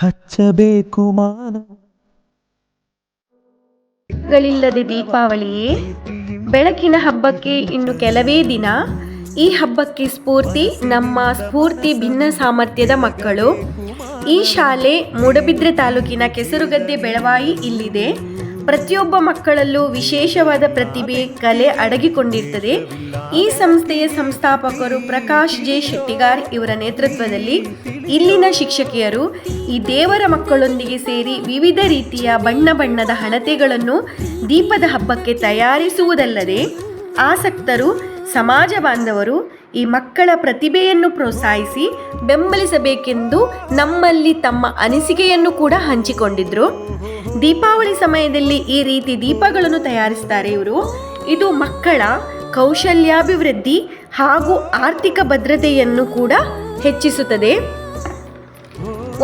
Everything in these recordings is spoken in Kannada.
ಹಚ್ಚಬೇಕು ಮಾನ. ಗಳಿಲ್ಲದೆ ದೀಪಾವಳಿಯೇ, ಬೆಳಕಿನ ಹಬ್ಬಕ್ಕೆ ಇನ್ನು ಕೆಲವೇ ದಿನ. ಈ ಹಬ್ಬಕ್ಕೆ ಸ್ಫೂರ್ತಿ, ನಮ್ಮ ಸ್ಫೂರ್ತಿ ಭಿನ್ನ ಸಾಮರ್ಥ್ಯದ ಮಕ್ಕಳು. ಈ ಶಾಲೆ ಮೂಡಬಿದ್ರೆ ತಾಲೂಕಿನ ಕೆಸರುಗದ್ದೆ ಬೆಳವಾಯಿ ಇಲ್ಲಿದೆ. ಪ್ರತಿಯೊಬ್ಬ ಮಕ್ಕಳಲ್ಲೂ ವಿಶೇಷವಾದ ಪ್ರತಿಭೆ, ಕಲೆ ಅಡಗಿಕೊಂಡಿರ್ತದೆ. ಈ ಸಂಸ್ಥೆಯ ಸಂಸ್ಥಾಪಕರು ಪ್ರಕಾಶ್ ಜೆ. ಶೆಟ್ಟಿಗಾರ್ ಇವರ ನೇತೃತ್ವದಲ್ಲಿ ಇಲ್ಲಿನ ಶಿಕ್ಷಕಿಯರು ಈ ದೇವರ ಮಕ್ಕಳೊಂದಿಗೆ ಸೇರಿ ವಿವಿಧ ರೀತಿಯ ಬಣ್ಣ ಬಣ್ಣದ ಹಣತೆಗಳನ್ನು ದೀಪದ ಹಬ್ಬಕ್ಕೆ ತಯಾರಿಸುವುದಲ್ಲದೆ ಆಸಕ್ತರು, ಸಮಾಜ ಬಾಂಧವರು ಈ ಮಕ್ಕಳ ಪ್ರತಿಭೆಯನ್ನು ಪ್ರೋತ್ಸಾಹಿಸಿ ಬೆಂಬಲಿಸಬೇಕೆಂದು ನಮ್ಮಲ್ಲಿ ತಮ್ಮ ಅನಿಸಿಕೆಯನ್ನು ಕೂಡ ಹಂಚಿಕೊಂಡಿದ್ರು. ದೀಪಾವಳಿ ಸಮಯದಲ್ಲಿ ಈ ರೀತಿ ದೀಪಗಳನ್ನು ತಯಾರಿಸ್ತಾರೆ ಇವರು. ಇದು ಮಕ್ಕಳ ಕೌಶಲ್ಯಾಭಿವೃದ್ಧಿ ಹಾಗೂ ಆರ್ಥಿಕ ಭದ್ರತೆಯನ್ನು ಕೂಡ ಹೆಚ್ಚಿಸುತ್ತದೆ.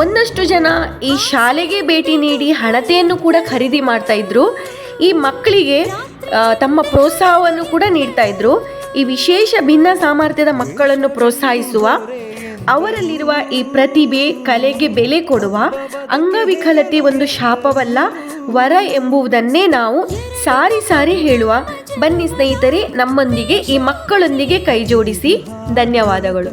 ಒಂದಷ್ಟು ಜನ ಈ ಶಾಲೆಗೆ ಭೇಟಿ ನೀಡಿ ಹಣತೆಯನ್ನು ಕೂಡ ಖರೀದಿ ಮಾಡ್ತಾ ಇದ್ರು. ಈ ಮಕ್ಕಳಿಗೆ ತಮ್ಮ ಪ್ರೋತ್ಸಾಹವನ್ನು ಕೂಡ ನೀಡ್ತಾ ಇದ್ರು. ಈ ವಿಶೇಷ ಭಿನ್ನ ಸಾಮರ್ಥ್ಯದ ಮಕ್ಕಳನ್ನು ಪ್ರೋತ್ಸಾಹಿಸುವ, ಅವರಲ್ಲಿರುವ ಈ ಪ್ರತಿಭೆ, ಕಲೆಗೆ ಬೆಲೆ ಕೊಡುವ, ಅಂಗವಿಕಲತೆ ಒಂದು ಶಾಪವಲ್ಲ, ವರ ಎಂಬುದನ್ನೇ ನಾವು ಸಾರಿ ಸಾರಿ ಹೇಳುವ. ಬನ್ನಿ ಸ್ನೇಹಿತರೆ, ನಮ್ಮೊಂದಿಗೆ ಈ ಮಕ್ಕಳೊಂದಿಗೆ ಕೈಜೋಡಿಸಿ. ಧನ್ಯವಾದಗಳು.